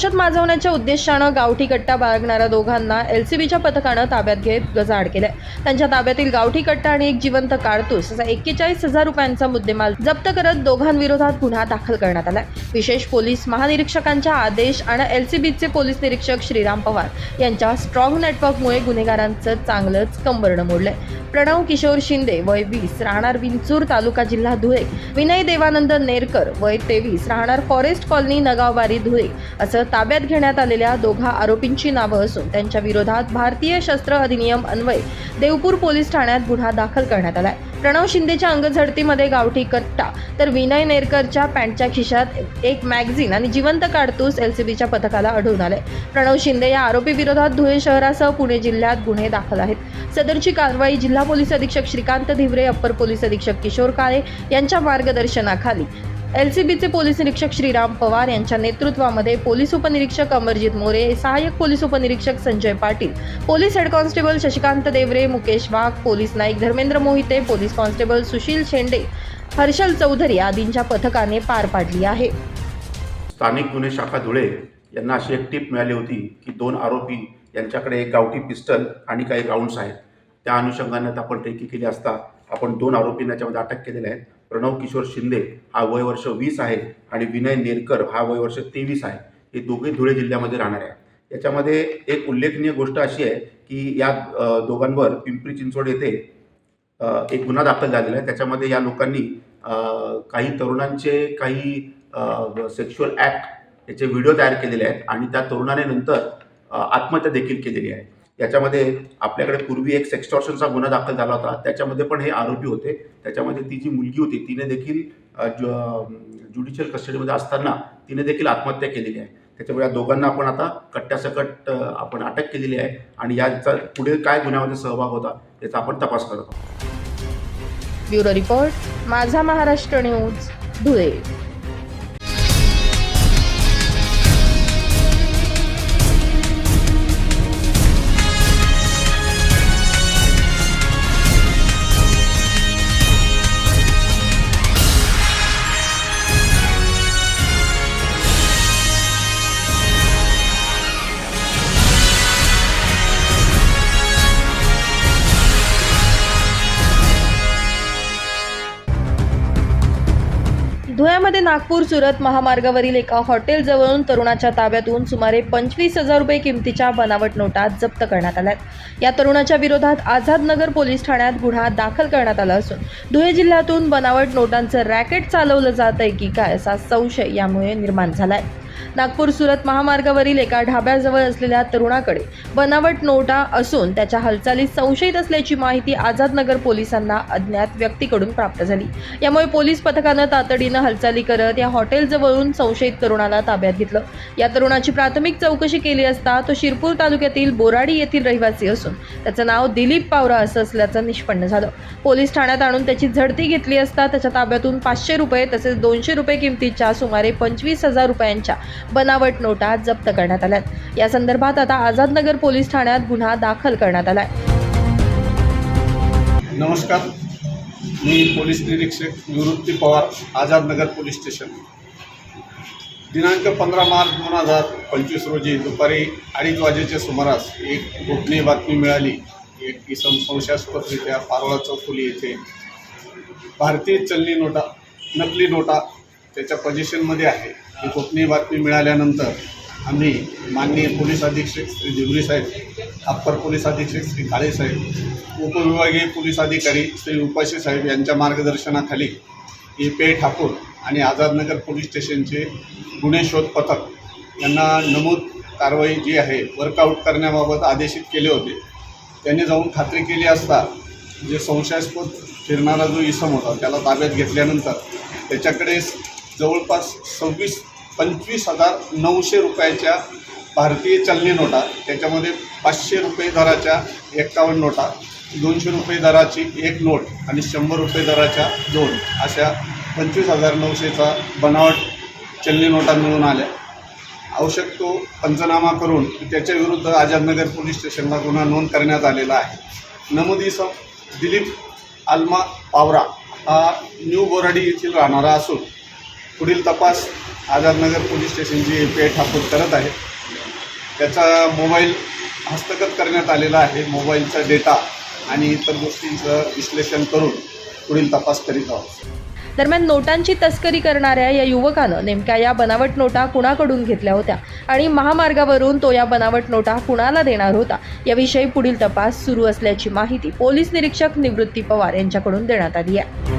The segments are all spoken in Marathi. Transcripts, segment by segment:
दहशत माजवण्याच्या उद्देशानं गावठी कट्टा बाळगणाऱ्या दोघांना एल सी बीच्या पथकानं ताब्यात घेत गजाआड केलाय. त्यांच्या ताब्यातील गावठी कट्टा आणि एक जिवंत काडतूस असा एक्केचाळीस हजार रुपयांचा मुद्देमाल जप्त करत दोघांविरोधात गुन्हा दाखल करण्यात आलाय. विशेष पोलीस महानिरीक्षकांच्या आदेश आणि एल सी बीचे पोलीस निरीक्षक श्रीराम पवार यांच्या स्ट्रॉंग नेटवर्कमुळे गुन्हेगारांचं चांगलंच कंबरणं मोडलंय. प्रणव किशोर शिंदे वय वीस राहणार विंचूर तालुका जिल्हा धुळे विनय देवानंद नेरकर वय तेवीस राहणार फॉरेस्ट कॉलनी नगावबारी धुळे असं ताब्यात घेण्यात आलेल्या दोघा आरोपींची नावं असून त्यांच्या विरोधात भारतीय शस्त्र अधिनियम अन्वये देवपूर पोलीस ठाण्यात गुन्हा दाखल करण्यात आलाय. प्रणव शिंदेच्या अंगझडतीमध्ये गावठी कट्टा तर विनय नेरकरच्या पॅन्टच्या खिशात एक मॅगझिन आणि जिवंत काडतूस एलसीबीच्या पथकाला आढळून आले प्रणव शिंदे या आरोपी विरोधात धुळे शहरासह पुणे जिल्ह्यात गुन्हे दाखल आहेत. सदरची कारवाई जिल्हा पोलीस अधीक्षक श्रीकांत धिवरे अप्पर पोलीस अधीक्षक किशोर काळे यांच्या मार्गदर्शनाखाली. एल सी बीचे पोलीस निरीक्षक श्रीराम पवार यांच्या नेतृत्वामध्ये पोलीस उपनिरीक्षक अमरजित मोरे सहाय्यक पोलीस उपनिरीक्षक Sanjay Patil police head constable Shashikant Devare Mukesh Wagh police Naik Dharmendra Mohite police constable Sushil Shende Harshal Chaudhari आदींच्या पथकाने पार पाडली आहे. स्थानिक गुन्हे शाखा धुळे यांना अशी एक टीप मिळाली होती की दोन आरोपी यांच्याकडे एक गावठी पिस्टल आणि काही राऊंड्स आहेत. त्या अनुषंगानं आपण टेकी केली असता आपण दोन आरोपींना याच्यामध्ये अटक केलेले आहेत प्रणव किशोर शिंदे हा वय वर्ष वीस आहे आणि विनय नेरकर हा वय वर्ष तेवीस आहे. हे दोघे धुळे जिल्ह्यामध्ये राहणार आहे याच्यामध्ये एक उल्लेखनीय गोष्ट अशी आहे की या दोघांवर पिंपरी चिंचवड येथे एक गुन्हा दाखल झालेला आहे. त्याच्यामध्ये या लोकांनी काही तरुणांचे काही सेक्शुअल ॲक्ट याचे व्हिडिओ तयार केलेले आहेत आणि त्या तरुणाने नंतर आत्महत्या देखील केलेली आहे. याच्यामध्ये आपल्याकडे पूर्वी एक सेक्स्टॉर्शनचा गुन्हा दाखल झाला होता. त्याच्यामध्ये पण हे आरोपी होते. त्याच्यामध्ये ती जी मुलगी होती तिने देखील ज्युडिशियल कस्टडीमध्ये असताना तिने देखील आत्महत्या केलेली आहे. त्याच्यामुळे या दोघांना आपण आता कट्ट्यासकट आपण अटक केलेली आहे आणि याचा पुढे काय गुन्ह्यामध्ये सहभाग होता याचा आपण तपास करत आहोत. Bureau report Majha Maharashtra news Dhule. धुळ्यामध्ये Nagpur Surat महामार्गावरील एका हॉटेलजवळून तरुणाच्या ताब्यातून सुमारे पंचवीस हजार रुपये किमतीच्या बनावट नोटा जप्त करण्यात आल्यात. या तरुणाच्या विरोधात आझादनगर पोलीस ठाण्यात गुन्हा दाखल करण्यात आला असून धुळे जिल्ह्यातून बनावट नोटांचं रॅकेट चालवलं जात आहे की काय असा संशय यामुळे निर्माण झालाय. नागपूर सुरत महामार्गावरील एका ढाब्याजवळ असलेल्या तरुणाकडे बनावट नोटा असून त्याच्या हालचाली संशयित असल्याची माहिती आझादनगर पोलिसांना अज्ञात व्यक्तीकडून प्राप्त झाली. यामुळे पोलीस पथकानं तातडीनं हालचाली करत या हॉटेलजवळून संशयित तरुणाला ताब्यात घेतलं. या तरुणाची प्राथमिक चौकशी केली असता तो शिरपूर तालुक्यातील बोराडी येथील रहिवासी असून त्याचं नाव दिलीप पावरा असं असल्याचं निष्पन्न झालं. पोलीस ठाण्यात आणून त्याची झडती घेतली असता त्याच्या ताब्यातून पाचशे रुपये तसेच दोनशे रुपये किमतीच्या सुमारे पंचवीस हजार रुपयांच्या बनावट नोटा जप्त करण्यात आल्यात. या संदर्भात आता आझादनगर पोलीस ठाण्यात गुन्हा दाखल करण्यात आलाय. नमस्कार. मी पोलीस निरीक्षक निवृत्ती पवार आझादनगर पोलीस स्टेशन. दिनांक पंधरा मार्च दोन हजार पंचवीस रोजी दुपारी अडीच वाजेच्या सुमारास एक गोपनीय बातमी मिळाली. एक किसम संशयास्पदरित्या पारोळा चौफुली येथे. भारतीय चलनी नोटा नकली नोटा त्याच्या पोझिशनमध्ये आहे. ही गोपनीय बातमी मिळाल्यानंतर आम्ही माननीय पोलीस अधीक्षक श्री दिवरी साहेब अप्पर पोलीस अधीक्षक श्री काळे साहेब उपविभागीय पोलीस अधिकारी श्री उपाशी साहेब यांच्या मार्गदर्शनाखाली ए पे ठाकूर आणि आझादनगर पोलीस स्टेशनचे गुन्हे शोध पथक यांना नमूद कारवाई जी आहे वर्कआउट करण्याबाबत आदेशित केले होते. त्यांनी जाऊन खात्री केली असता जे संशयास्पद फिरणारा जो इसम होता त्याला ताब्यात घेतल्यानंतर त्याच्याकडे जवळपास सव्वीस पंचवीस हजार नऊशे रुपयाच्या भारतीय चलनी नोटा त्याच्यामध्ये पाचशे रुपये दराच्या एक्कावन्न नोटा दोनशे रुपये दराची एक नोट आणि शंभर रुपये दराच्या दोन अशा पंचवीस हजार नऊशेचा बनावट चलनी नोटा मिळून आल्या. आवश्यक तो पंचनामा करून त्याच्या विरुद्ध आझादनगर पोलीस स्टेशनला गुन्हा नोंद करण्यात आलेला आहे. नमूद इसम दिलीप आल्मा पावरा हा न्यू बोराडी येथील राहणारा असून पुढील तपास आझादनगर पोलीस स्टेशनची ए पी आय ठाकूर करत आहे. त्याचा मोबाईल हस्तगत करण्यात आलेला आहे. मोबाईलचा डेटा आणि इतर गोष्टींचं विश्लेषण करून पुढील तपास करीत आहोत. दरम्यान नोटांची तस्करी करणाऱ्या या युवकानं नेमक्या या बनावट नोटा कुणाकडून घेतल्या होत्या आणि महामार्गावरून तो या बनावट नोटा कुणाला देणार होता याविषयी पुढील तपास सुरू असल्याची माहिती पोलीस निरीक्षक निवृत्ती पवार यांच्याकडून देण्यात आली आहे.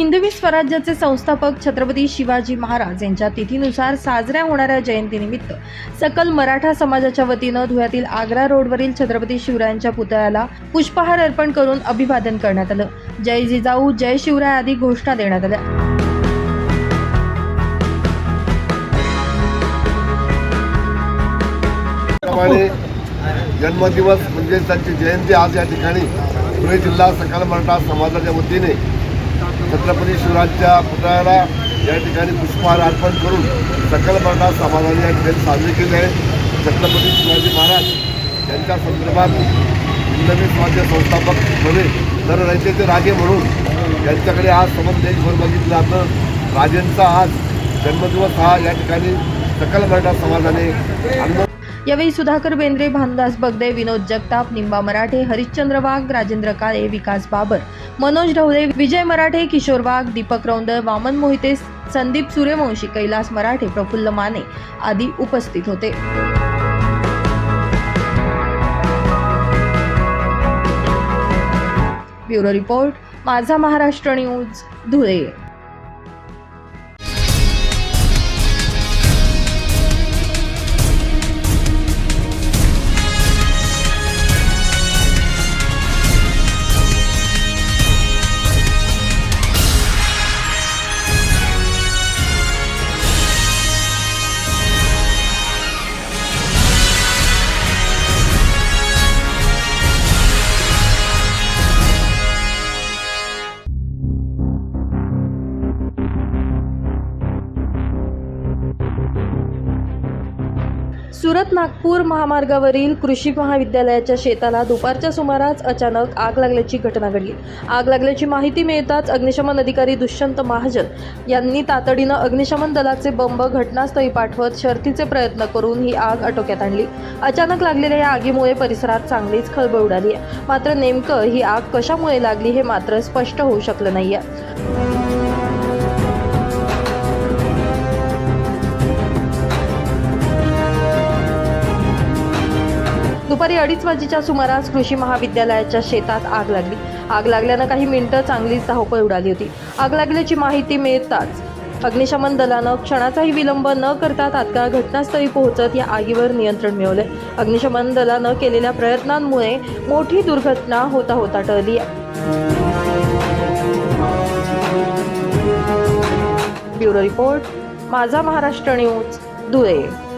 हिंदवी स्वराज्याचे संस्थापक छत्रपती शिवाजी महाराज यांच्या तिथीनुसार साजऱ्या होणाऱ्या जयंतीनिमित्त सकल मराठा समाजाच्या वतीनं धुळ्यातील आग्रा रोडवरील छत्रपती शिवरायांच्या पुतळ्याला पुष्पहार अर्पण करून अभिवादन करण्यात आलं. जय जिजाऊ जय शिवराय आदी घोषणा देण्यात आल्या. जन्मदिवस म्हणजे त्यांची जयंती आज या ठिकाणी धुळे जिल्हा सकल मराठा समाजाच्या वतीने छत्रपती शिवराजच्या पुतळ्याला या ठिकाणी पुष्पहार अर्पण करून सकल मराठा समाजाने या ठिकाणी साजरे केले आहेत. छत्रपती शिवाजी महाराज यांच्या संदर्भात हिंदवी समाजचे संस्थापक नव्हे तर रयतेचे राजे म्हणून यांच्याकडे आज समज देशभर बघितलं जातं. राजेंचा आज जन्मदिवस हा या ठिकाणी सकल मराठा समाजाने यावेळी सुधाकर बेंद्रे भानुदास बगदे विनोद जगताप निंबा मराठे हरिश्चंद्र वाघ राजेंद्र काळे विकास बाबर मनोज ढवळे विजय मराठे किशोर वाघ दीपक रौंदळ वामन मोहिते संदीप सूर्यवंशी कैलास मराठे प्रफुल्ल माने आदी उपस्थित होते. Bureau report Majha Maharashtra news Dhule. महामार्गावरील कृषी महाविद्यालयाच्या शेताला दुपारच्या सुमारास अचानक आग लागल्याची घटना घडली. आग लागल्याची माहिती मिळताच अग्निशमन अधिकारी दुष्यंत महाजन यांनी तातडीनं अग्निशमन दलाचे बंब घटनास्थळी पाठवत शर्थीचे प्रयत्न करून ही आग आटोक्यात आणली. अचानक लागलेल्या या आगीमुळे परिसरात चांगलीच खळबळ उडाली आहे. मात्र नेमकं ही आग कशामुळे लागली हे मात्र स्पष्ट होऊ शकलं नाही आहे दुपारी अडीच वाजेच्या सुमारास कृषी महाविद्यालयाच्या शेतात आग लागली. आग लागल्यानं काही मिनिटं चांगलीच धावपळ उडाली होती. आग लागल्याची माहिती मिळताच अग्निशमन दलानं क्षणाचाही विलंब न करता तात्काळ घटनास्थळी पोहोचत या आगीवर नियंत्रण मिळवले अग्निशमन दलानं केलेल्या प्रयत्नांमुळे मोठी दुर्घटना होता होता टळली bureau report Majha Maharashtra news Dhule.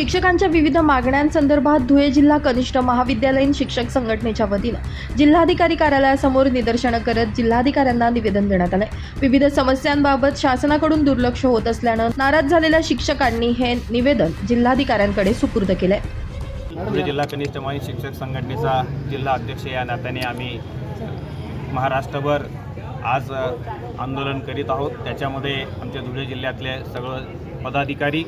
शिक्षकांच्या विविध मागण्यांसंदर्भात धुळे जिल्हा कनिष्ठ महाविद्यालयीन शिक्षक संघटनेच्या वतीनं जिल्हाधिकारी कार्यालयासमोर निदर्शनं करत जिल्हाधिकाऱ्यांना निवेदन देण्यात आलंय. विविध समस्यांबाबत शासनाकडून दुर्लक्ष होत असल्यानं नाराज झालेल्या शिक्षकांनी हे निवेदन जिल्हाधिकाऱ्यांकडे सुपूर्द केलंय. धुळे जिल्हा कनिष्ठ माहिती शिक्षक संघटनेचा जिल्हा अध्यक्ष या नात्याने आम्ही महाराष्ट्रभर आज आंदोलन करीत आहोत. त्याच्यामध्ये आमच्या धुळे जिल्ह्यातले सगळं पदाधिकारी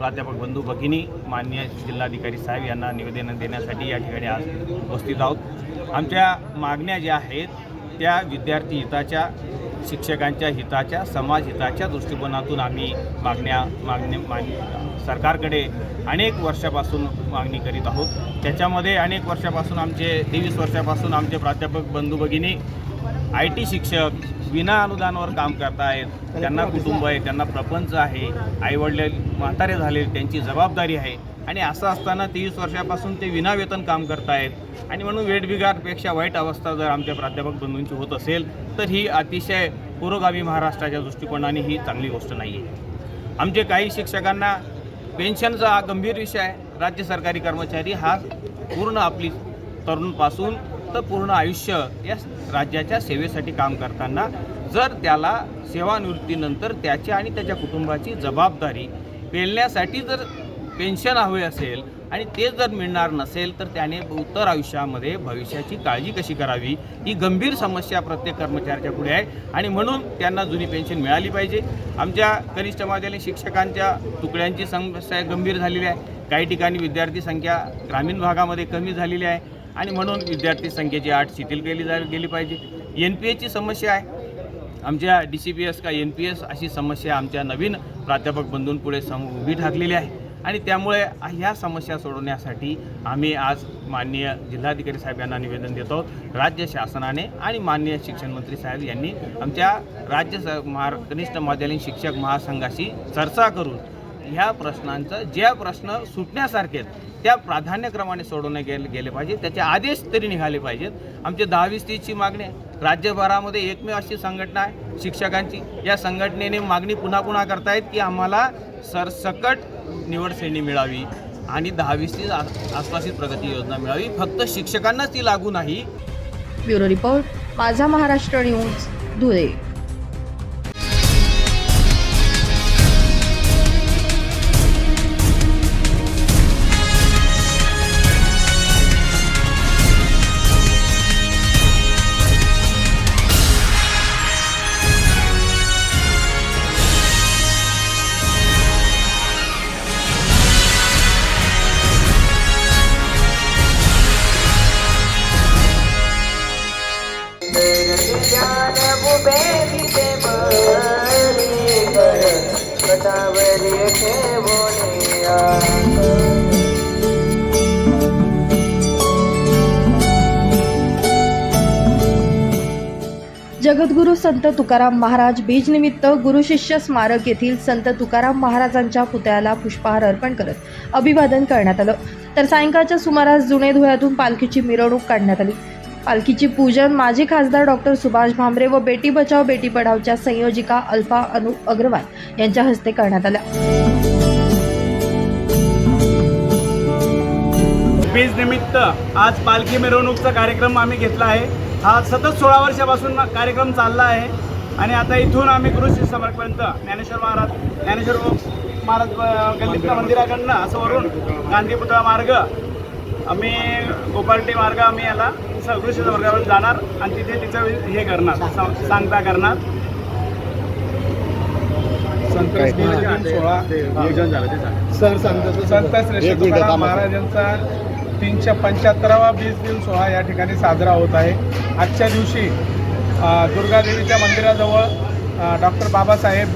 प्राध्यापक बंधू भगिनी मान्य जिल्हाधिकारी साहेब यांना निवेदन देण्यासाठी या ठिकाणी आज उपस्थित आहोत. आमच्या मागण्या ज्या आहेत त्या विद्यार्थी हिताच्या शिक्षकांच्या हिताच्या समाज हिताच्या दृष्टिकोनातून आम्ही मागण्या मागणे माग सरकारकडे अनेक वर्षापासून मागणी करीत आहोत. त्याच्यामध्ये अनेक वर्षापासून आमचे तेवीस वर्षापासून आमचे प्राध्यापक बंधू भगिनी आय टी शिक्षक विना अनुदानावर काम करतायत. त्यांना कुटुंब आहे त्यांना प्रपंच आहे आईवडील म्हातारे झाले त्यांची जबाबदारी आहे. आणि असं असताना तेवीस वर्षापासून ते विना वेतन काम करतायत. आणि म्हणून वेठबिगारपेक्षा वाईट अवस्था जर आमच्या प्राध्यापक बंधूंची होत असेल तर ही अतिशय पुरोगामी महाराष्ट्राच्या दृष्टिकोनाने ही चांगली गोष्ट नाही आहे आमचे काही शिक्षकांना पेन्शनचा हा गंभीर विषय आहे. राज्य सरकारी कर्मचारी हा पूर्ण आपली तरुणपासून तर पूर्ण आयुष्य या राज्याच्या सेवेसाठी काम करताना जर त्याला सेवानिवृत्तीनंतर त्याच्या आणि त्याच्या कुटुंबाची जबाबदारी पेलण्यासाठी जर पेन्शन हवे असेल आणि ते जर मिळणार नसेल तर त्याने उत्तर आयुष्यामध्ये भविष्याची काळजी कशी करावी? ही गंभीर समस्या प्रत्येक कर्मचाऱ्याच्या पुढे आहे आणि म्हणून त्यांना जुनी पेन्शन मिळाली पाहिजे. आमच्या कनिष्ठ माध्यमिक शिक्षकांच्या तुकड्यांची समस्या गंभीर झालेली आहे. काही ठिकाणी विद्यार्थी संख्या ग्रामीण भागामध्ये कमी झालेली आहे. आणि म्हणून विद्यार्थी संख्येची आठ शिथिल केली जा गेली पाहिजे. एन पी एची समस्या आहे. आमच्या डी सी पी एस का एन पी एस अशी समस्या आमच्या नवीन प्राध्यापक बंधूंपुढे सम उभी ठाकलेली आहे. आणि त्यामुळे ह्या समस्या सोडवण्यासाठी आम्ही आज माननीय जिल्हाधिकारी साहेब यांना निवेदन देत. आहोत राज्य शासनाने आणि माननीय शिक्षण मंत्री साहेब यांनी आमच्या राज्य स महा कनिष्ठ माध्यमिक शिक्षक महासंघाशी चर्चा करून ह्या प्रश्नांचं ज्या प्रश्न सुटण्यासारखे आहेत त्या प्राधान्यक्रमाने सोडवणे गेले गेले पाहिजे. त्याचे आदेश तरी निघाले पाहिजेत. आमचे दहावीस तीसची मागणी आहे. राज्यभरामध्ये एकमेव अशी संघटना आहे शिक्षकांची. या संघटनेने मागणी पुन्हा पुन्हा करतायत की आम्हाला सरसकट निवड श्रेणी मिळावी आणि दहावीस तीस आस- आसपासित प्रगती योजना मिळावी. फक्त शिक्षकांनाच ती लागू नाही. Bureau report Majha Maharashtra news Dhule. जगद्गुरू संत तुकाराम महाराज बीजनिमित्त गुरुशिष्य स्मारक येथील संत तुकाराम महाराजांच्या पुतळ्याला पुष्पहार अर्पण करत अभिवादन करण्यात आलं. तर सायंकाळच्या सुमारास जुने धुळ्यातून पालखीची मिरवणूक काढण्यात आली. पालखीची पूजन माजी खासदार डॉक्टर सुभाष भामरे व बेटी बचाव बेटी पढावच्या संयोजिका अल्फा अनु अग्रवाल यांच्या हस्ते करण्यात आल्या. बीज निमित्त आज पालखी मिरवणूकचा कार्यक्रम आम्ही घेतला आहे. हा सतत सोळा वर्षापासून कार्यक्रम चालला आहे आणि आता इथून आम्ही गुरुश्री समर्थपर्यंत ज्ञानेश्वर महाराज ज्ञानेश्वर महाराज गल्लीतल्या मंदिराकडनं असं वरून गांधी पुतळा मार्ग आम्ही गोपालटी मार्ग आम्ही याला गुरुश्री समर्थावर जाणार आणि तिथे तिचं हे करणार सांगता करणार संत श्रेष्ठ तुकाराम महाराजांचा तीनशे पंच्याहत्तरावा बीज दिन सोहळा या ठिकाणी साजरा होत आहे. आजच्या दिवशी दुर्गादेवीच्या मंदिराजवळ डॉक्टर बाबासाहेब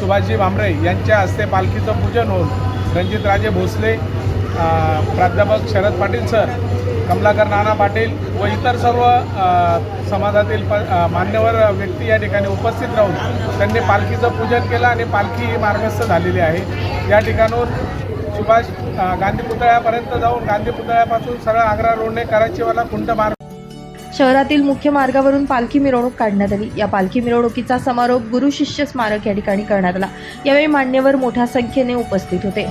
सुभाषजी भामरे यांच्या हस्ते पालखीचं पूजन होऊन रणजितराजे भोसले प्राध्यापक शरद पाटील सर कमलाकर नाना पाटील व इतर सर्व समाजातील प मान्यवर व्यक्ती या ठिकाणी उपस्थित राहून त्यांनी पालखीचं पूजन केलं आणि पालखी ही मार्गस्थ झालेली आहे. या ठिकाणून सुभाष गांधी पुतळ्यापर्यंत जाऊन गांधी पुतळ्यापासून सरळ आग्रा रोडने कराचीवाला खुंट मार्ग शहरातील मुख्य मार्गावरून पालखी मिरवणूक काढण्यात आली. या पालखी मिरवणुकीचा समारोप गुरु शिष्य स्मारक या ठिकाणी करण्यात आला. यावेळी मान्यवर मोठ्या संख्येने उपस्थित होते.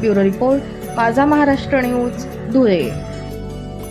Bureau report Majha Maharashtra news Dhule